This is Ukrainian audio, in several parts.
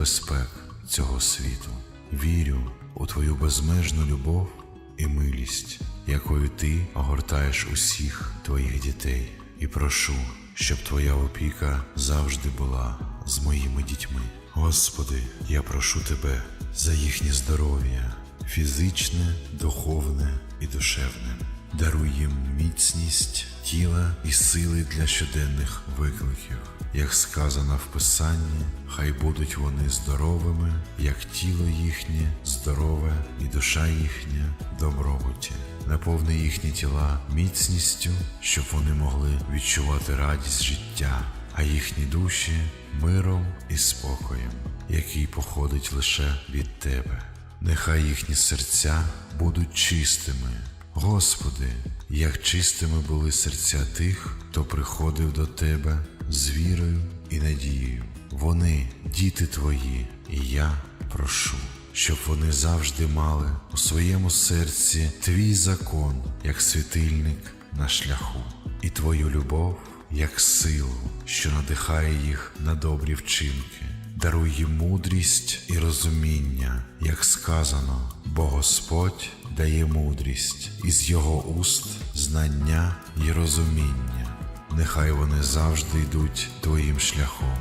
безпек цього світу. Вірю у твою безмежну любов і милість, якою ти огортаєш усіх твоїх дітей, і прошу, щоб твоя опіка завжди була з моїми дітьми. Господи, я прошу тебе за їхнє здоров'я, фізичне, духовне і душевне. Даруй їм міцність тіла і сили для щоденних викликів. Як сказано в Писанні, хай будуть вони здоровими, як тіло їхнє здорове і душа їхня добробуті. Наповни їхні тіла міцністю, щоб вони могли відчувати радість життя, а їхні душі миром і спокоєм, який походить лише від Тебе. Нехай їхні серця будуть чистими. Господи, як чистими були серця тих, хто приходив до Тебе з вірою і надією. Вони, діти Твої, і я прошу, щоб вони завжди мали у своєму серці Твій закон, як світильник на шляху, і Твою любов, як силу, що надихає їх на добрі вчинки. Даруй їм мудрість і розуміння, як сказано, бо Господь дає мудрість, із його уст знання і розуміння. Нехай вони завжди йдуть твоїм шляхом,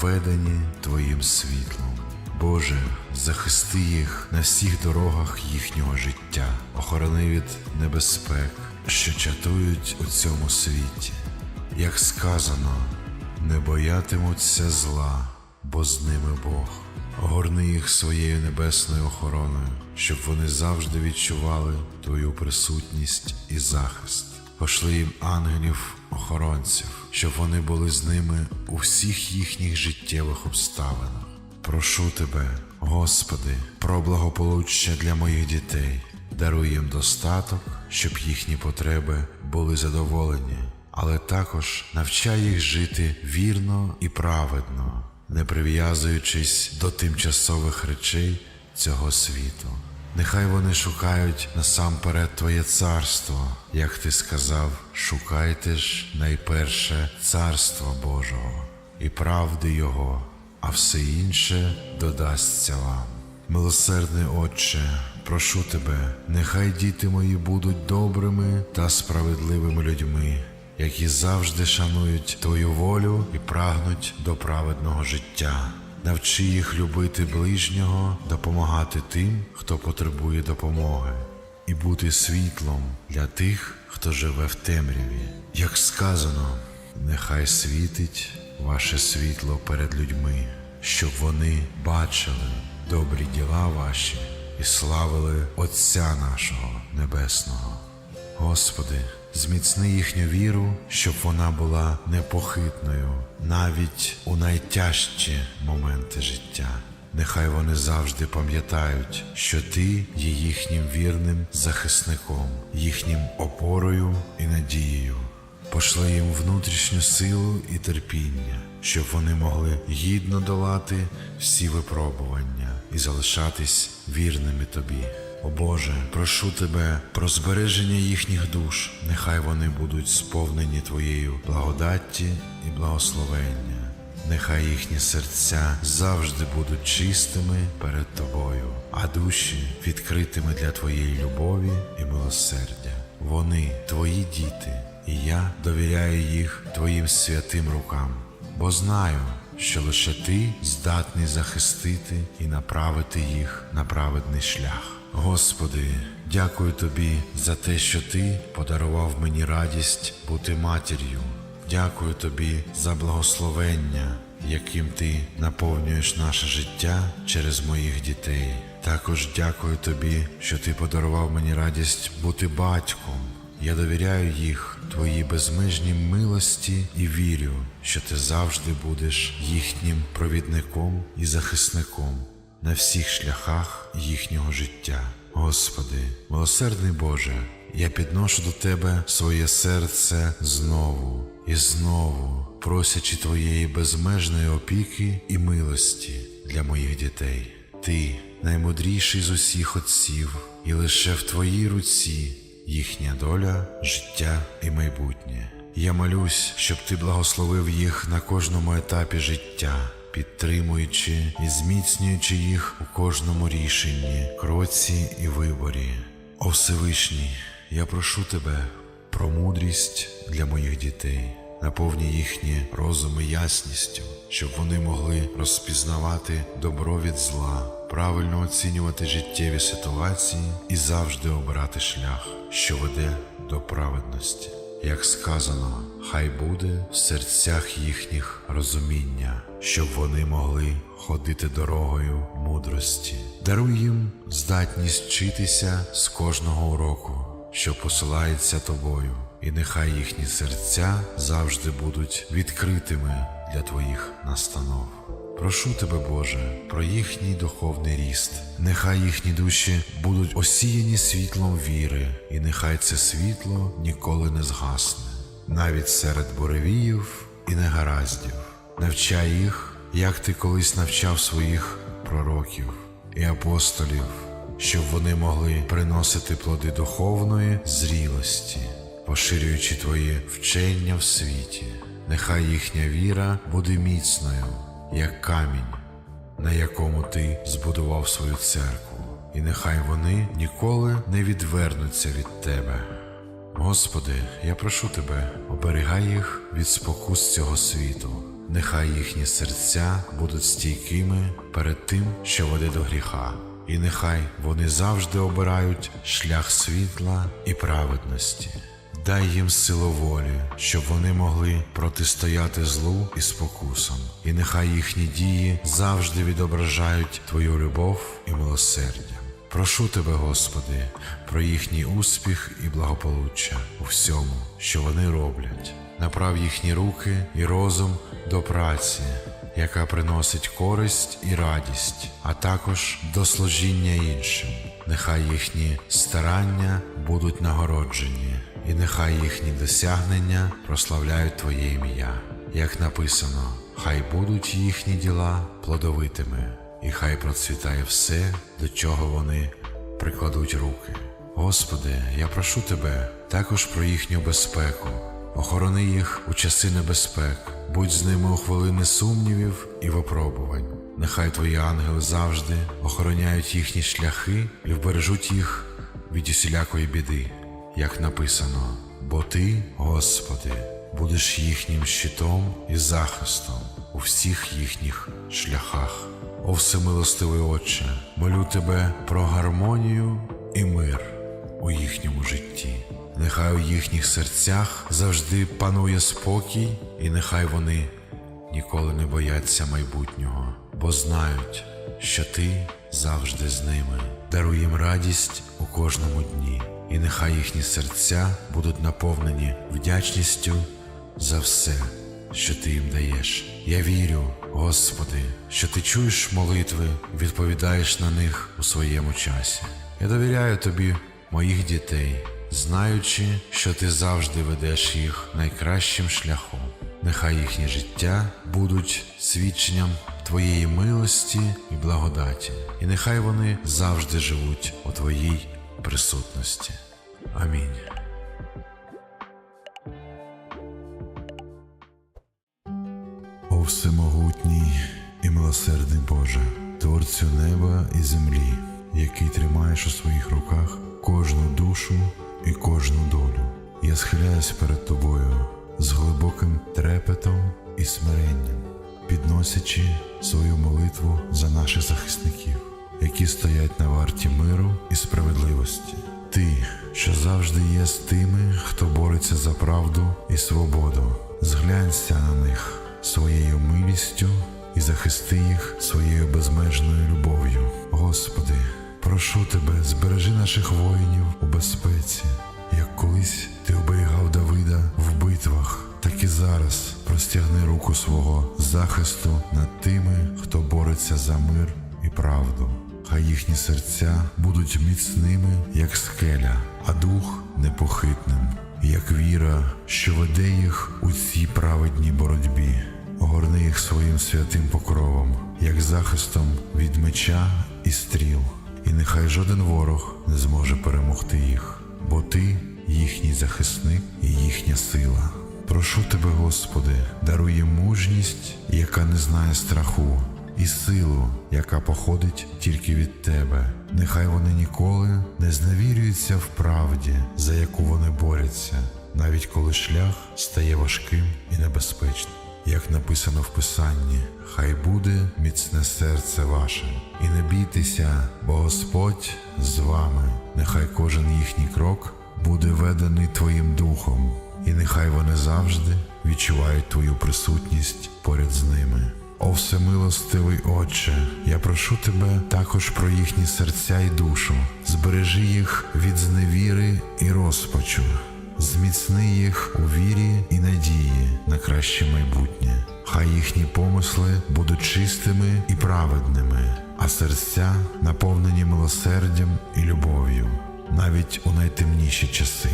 ведені твоїм світлом. Боже, захисти їх на всіх дорогах їхнього життя, охорони від небезпек, що чатують у цьому світі. Як сказано, не боятимуться зла, бо з ними Бог. Огорни їх своєю небесною охороною, щоб вони завжди відчували Твою присутність і захист. Пошли їм ангелів-охоронців, щоб вони були з ними у всіх їхніх життєвих обставинах. Прошу тебе, Господи, про благополуччя для моїх дітей, даруй їм достаток, щоб їхні потреби були задоволені, але також навчай їх жити вірно і праведно, не прив'язуючись до тимчасових речей цього світу. Нехай вони шукають насамперед Твоє царство, як ти сказав, шукайте ж найперше царство Божого і правди Його, а все інше додасться вам. Милосердний Отче, прошу тебе, нехай діти мої будуть добрими та справедливими людьми, які завжди шанують Твою волю і прагнуть до праведного життя. Навчи їх любити ближнього, допомагати тим, хто потребує допомоги, і бути світлом для тих, хто живе в темряві. Як сказано, нехай світить ваше світло перед людьми, щоб вони бачили добрі діла ваші і славили Отця нашого Небесного. Господи, зміцни їхню віру, щоб вона була непохитною навіть у найтяжчі моменти життя. Нехай вони завжди пам'ятають, що ти є їхнім вірним захисником, їхнім опорою і надією. Пошли їм внутрішню силу і терпіння, щоб вони могли гідно долати всі випробування і залишатись вірними тобі. О Боже, прошу тебе про збереження їхніх душ, нехай вони будуть сповнені Твоєю благодатті і благословення. Нехай їхні серця завжди будуть чистими перед Тобою, а душі відкритими для Твоєї любові і милосердя. Вони Твої діти, і я довіряю їх Твоїм святим рукам, бо знаю, що лише Ти здатний захистити і направити їх на праведний шлях. Господи, дякую Тобі за те, що Ти подарував мені радість бути матір'ю. Дякую Тобі за благословення, яким Ти наповнюєш наше життя через моїх дітей. Також дякую Тобі, що Ти подарував мені радість бути батьком. Я довіряю їх Твоїй безмежній милості і вірю, що ти завжди будеш їхнім провідником і захисником на всіх шляхах їхнього життя. Господи, милосердний Боже, я підношу до Тебе своє серце знову і знову, просячи Твоєї безмежної опіки і милості для моїх дітей. Ти наймудріший з усіх отців, і лише в Твоїй руці їхня доля, життя і майбутнє. Я молюсь, щоб ти благословив їх на кожному етапі життя, підтримуючи і зміцнюючи їх у кожному рішенні, кроці і виборі. О Всевишній, я прошу тебе про мудрість для моїх дітей. Наповні їхні розуми ясністю, щоб вони могли розпізнавати добро від зла, правильно оцінювати життєві ситуації і завжди обирати шлях, що веде до праведності. Як сказано, хай буде в серцях їхніх розуміння, щоб вони могли ходити дорогою мудрості. Даруй їм здатність вчитися з кожного уроку, що посилається тобою, і нехай їхні серця завжди будуть відкритими для твоїх настанов. Прошу тебе, Боже, про їхній духовний ріст. Нехай їхні душі будуть осіяні світлом віри, і нехай це світло ніколи не згасне, навіть серед буревіїв і негараздів. Навчай їх, як ти колись навчав своїх пророків і апостолів, щоб вони могли приносити плоди духовної зрілості, поширюючи твоє вчення в світі. Нехай їхня віра буде міцною як камінь, на якому ти збудував свою церкву, і нехай вони ніколи не відвернуться від тебе. Господи, я прошу тебе, оберігай їх від спокус цього світу. Нехай їхні серця будуть стійкими перед тим, що веде до гріха, і нехай вони завжди обирають шлях світла і праведності. Дай їм силу волі, щоб вони могли протистояти злу і спокусам, і нехай їхні дії завжди відображають Твою любов і милосердя. Прошу тебе, Господи, про їхній успіх і благополуччя у всьому, що вони роблять. Направ їхні руки і розум до праці, яка приносить користь і радість, а також до служіння іншим. Нехай їхні старання будуть нагороджені, і нехай їхні досягнення прославляють Твоє ім'я. Як написано, хай будуть їхні діла плодовитими, і хай процвітає все, до чого вони прикладуть руки. Господи, я прошу Тебе також про їхню безпеку. Охорони їх у часи небезпек, будь з ними у хвилини сумнівів і випробувань. Нехай Твої ангели завжди охороняють їхні шляхи і вбережуть їх від усілякої біди, як написано, бо Ти, Господи, будеш їхнім щитом і захистом у всіх їхніх шляхах. О всемилостивий Отче, молю Тебе про гармонію і мир у їхньому житті. Нехай у їхніх серцях завжди панує спокій, і нехай вони ніколи не бояться майбутнього, бо знають, що ти завжди з ними. Даруй їм радість у кожному дні, і нехай їхні серця будуть наповнені вдячністю за все, що ти їм даєш. Я вірю, Господи, що ти чуєш молитви, відповідаєш на них у своєму часі. Я довіряю тобі моїх дітей, знаючи, що ти завжди ведеш їх найкращим шляхом. Нехай їхні життя будуть свідченням Твоєї милості і благодаті, і нехай вони завжди живуть у Твоїй присутності. Амінь. О всемогутній і милосердний Боже, Творцю неба і землі, який тримаєш у своїх руках кожну душу і кожну долю. Я схиляюсь перед тобою з глибоким трепетом і смиренням, підносячи свою молитву за наших захисників, які стоять на варті миру і справедливості. Ти, що завжди є з тими, хто бореться за правду і свободу, зглянься на них своєю милістю і захисти їх своєю безмежною любов'ю. Господи, прошу тебе, збережи наших воїнів у безпеці, як колись ти оберігав Давида в битвах, так і зараз простягни руку свого захисту над тими, хто бореться за мир і правду. Хай їхні серця будуть міцними, як скеля, а дух непохитним, як віра, що веде їх у цій праведній боротьбі. Огорни їх своїм святим покровом, як захистом від меча і стріл, і нехай жоден ворог не зможе перемогти їх, бо ти їхній захисник і їхня сила. Прошу тебе, Господи, даруй їм мужність, яка не знає страху, і силу, яка походить тільки від Тебе. Нехай вони ніколи не зневірюються в правді, за яку вони борються, навіть коли шлях стає важким і небезпечним. Як написано в Писанні, хай буде міцне серце ваше, і не бійтеся, бо Господь з вами. Нехай кожен їхній крок буде ведений Твоїм духом, і нехай вони завжди відчувають Твою присутність поряд з ними. О всемилостивий Отче, я прошу тебе також про їхні серця і душу, збережи їх від зневіри і розпачу, зміцни їх у вірі і надії на краще майбутнє. Хай їхні помисли будуть чистими і праведними, а серця наповнені милосердям і любов'ю, навіть у найтемніші часи.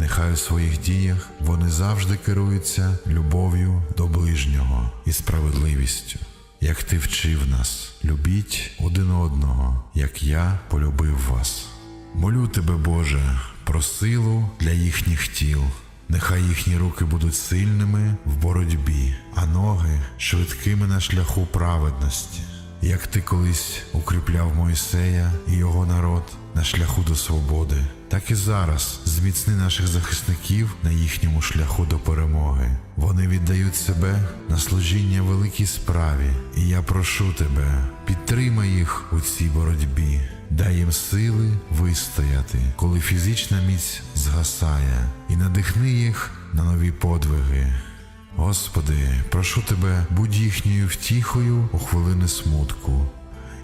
Нехай у своїх діях вони завжди керуються любов'ю до ближнього і справедливістю. Як ти вчив нас, любіть один одного, як я полюбив вас. Молю тебе, Боже, про силу для їхніх тіл. Нехай їхні руки будуть сильними в боротьбі, а ноги швидкими на шляху праведності. Як ти колись укріпляв Мойсея і його народ на шляху до свободи, так і зараз зміцни наших захисників на їхньому шляху до перемоги. Вони віддають себе на служіння великій справі, і я прошу тебе, підтримай їх у цій боротьбі. Дай їм сили вистояти, коли фізична міць згасає, і надихни їх на нові подвиги. Господи, прошу тебе, будь їхньою втіхою у хвилини смутку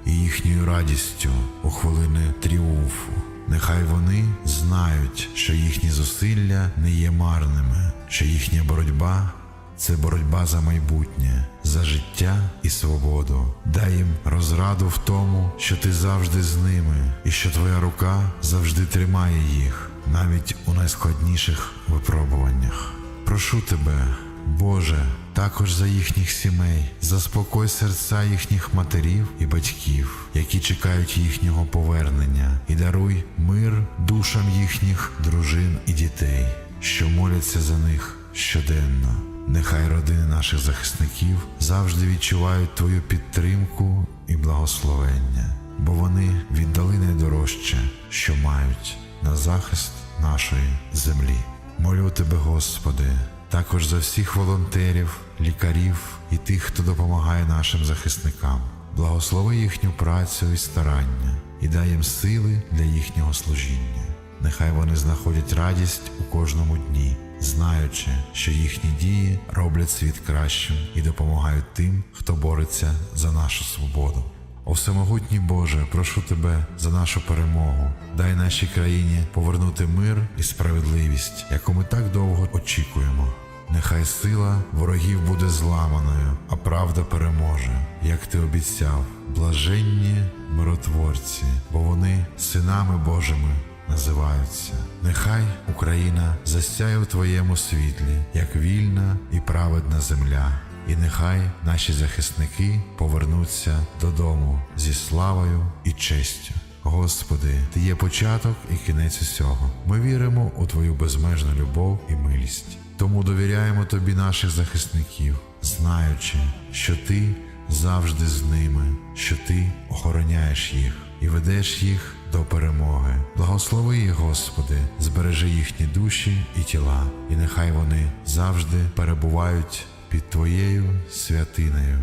і їхньою радістю у хвилини тріумфу. Нехай вони знають, що їхні зусилля не є марними, що їхня боротьба це боротьба за майбутнє, за життя і свободу. Дай їм розраду в тому, що ти завжди з ними, і що твоя рука завжди тримає їх, навіть у найскладніших випробуваннях. Прошу тебе, Боже, також за їхніх сімей, заспокой серця їхніх матерів і батьків, які чекають їхнього повернення, і даруй мир душам їхніх дружин і дітей, що моляться за них щоденно. Нехай родини наших захисників завжди відчувають Твою підтримку і благословення, бо вони віддали найдорожче, що мають на захист нашої землі. Молю тебе, Господи, також за всіх волонтерів, лікарів і тих, хто допомагає нашим захисникам. Благослови їхню працю і старання і дай їм сили для їхнього служіння. Нехай вони знаходять радість у кожному дні, знаючи, що їхні дії роблять світ кращим і допомагають тим, хто бореться за нашу свободу. О всемогутній Боже, прошу тебе за нашу перемогу. Дай нашій країні повернути мир і справедливість, яку ми так довго очікуємо. Нехай сила ворогів буде зламаною, а правда переможе, як ти обіцяв, блаженні миротворці, бо вони синами Божими називаються. Нехай Україна засяє у твоєму світлі, як вільна і праведна земля. І нехай наші захисники повернуться додому зі славою і честю. Господи, Ти є початок і кінець усього. Ми віримо у Твою безмежну любов і милість. Тому довіряємо Тобі наших захисників, знаючи, що Ти завжди з ними, що Ти охороняєш їх і ведеш їх до перемоги. Благослови їх, Господи, збережи їхні душі і тіла, і нехай вони завжди перебувають під Твоєю святиною.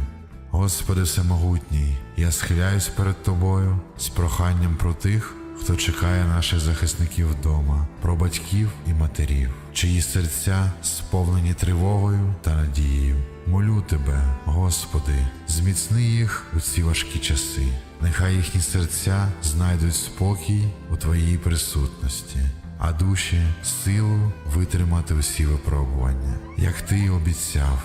Господи Всемогутній, я схиляюсь перед Тобою з проханням про тих, хто чекає наших захисників вдома, про батьків і матерів, чиї серця сповнені тривогою та надією. Молю Тебе, Господи, зміцни їх у ці важкі часи. Нехай їхні серця знайдуть спокій у Твоїй присутності, а душі силу витримати усі випробування, як Ти й обіцяв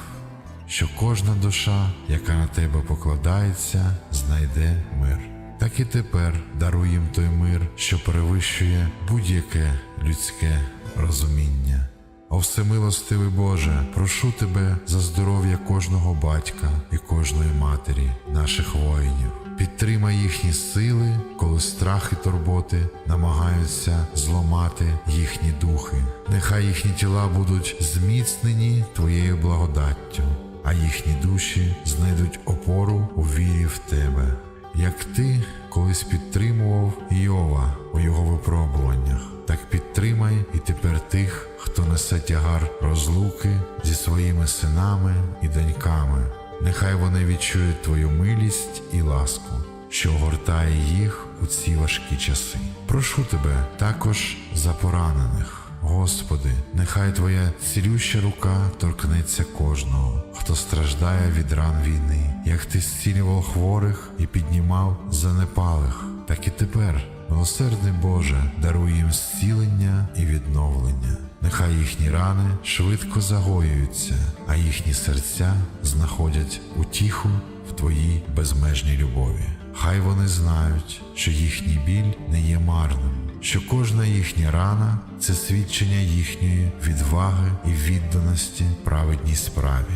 що кожна душа, яка на тебе покладається, знайде мир. Так і тепер даруй їм той мир, що перевищує будь-яке людське розуміння. О всемилостивий Боже, прошу тебе за здоров'я кожного батька і кожної матері, наших воїнів. Підтримай їхні сили, коли страх і турботи намагаються зламати їхні духи. Нехай їхні тіла будуть зміцнені твоєю благодаттю, а їхні душі знайдуть опору у вірі в тебе. Як ти колись підтримував Йова у його випробуваннях, так підтримай і тепер тих, хто несе тягар розлуки зі своїми синами і доньками. Нехай вони відчують твою милість і ласку, що огортає їх у ці важкі часи. Прошу тебе також за поранених. Господи, нехай Твоя цілюща рука торкнеться кожного, хто страждає від ран війни, як ти зцілював хворих і піднімав занепалих, так і тепер, милосердний Боже, даруй їм зцілення і відновлення. Нехай їхні рани швидко загоюються, а їхні серця знаходять утіху в Твоїй безмежній любові. Хай вони знають, що їхній біль не є марним, що кожна їхня рана це свідчення їхньої відваги і відданості праведній справі.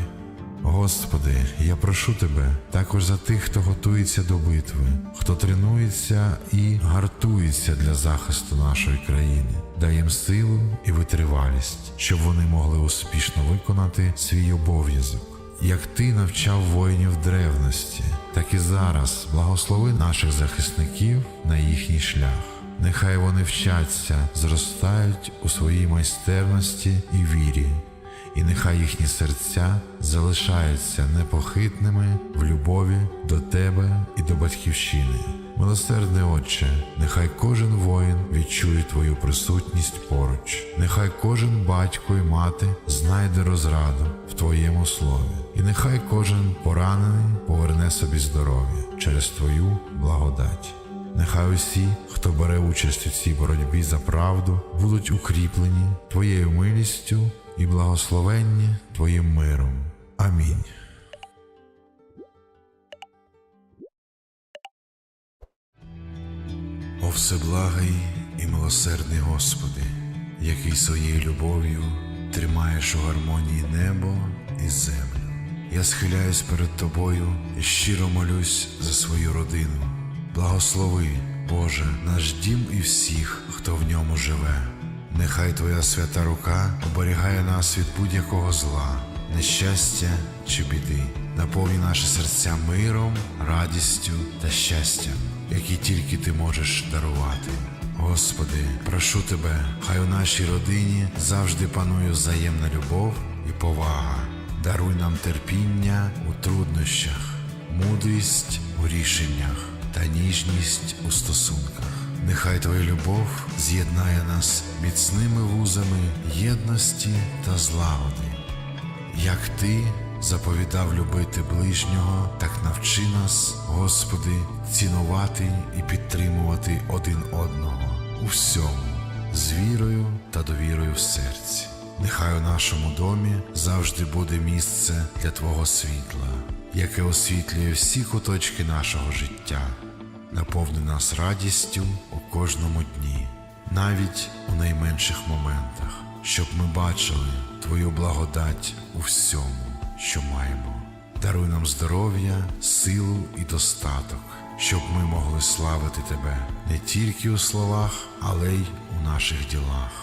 Господи, я прошу Тебе також за тих, хто готується до битви, хто тренується і гартується для захисту нашої країни. Дай їм силу і витривалість, щоб вони могли успішно виконати свій обов'язок. Як ти навчав воїнів древності, так і зараз благослови наших захисників на їхній шлях. Нехай вони вчаться, зростають у своїй майстерності і вірі, і нехай їхні серця залишаються непохитними в любові до тебе і до батьківщини. Милосердний Отче, нехай кожен воїн відчує Твою присутність поруч, нехай кожен батько і мати знайде розраду в Твоєму слові, і нехай кожен поранений поверне собі здоров'я через Твою благодать. Нехай усі, хто бере участь у цій боротьбі за правду, будуть укріплені Твоєю милістю і благословенні Твоїм миром. Амінь. О всеблагий і милосердний Господи, який своєю любов'ю тримаєш у гармонії небо і землю. Я схиляюсь перед Тобою і щиро молюсь за свою родину. Благослови, Боже, наш дім і всіх, хто в ньому живе. Нехай Твоя свята рука оберігає нас від будь-якого зла, нещастя чи біди. Наповні наші серця миром, радістю та щастям, які тільки ти можеш дарувати. Господи, прошу Тебе, хай у нашій родині завжди панує взаємна любов і повага. Даруй нам терпіння у труднощах, мудрість у рішеннях та ніжність у стосунках. Нехай Твоя любов з'єднає нас міцними вузами єдності та злагоди. Як ти заповідав любити ближнього, так навчи нас, Господи, цінувати і підтримувати один одного у всьому, з вірою та довірою в серці. Нехай у нашому домі завжди буде місце для Твого світла, яке освітлює всі куточки нашого життя, наповни нас радістю у кожному дні, навіть у найменших моментах, щоб ми бачили Твою благодать у всьому, що маємо. Даруй нам здоров'я, силу і достаток, щоб ми могли славити Тебе не тільки у словах, але й у наших ділах.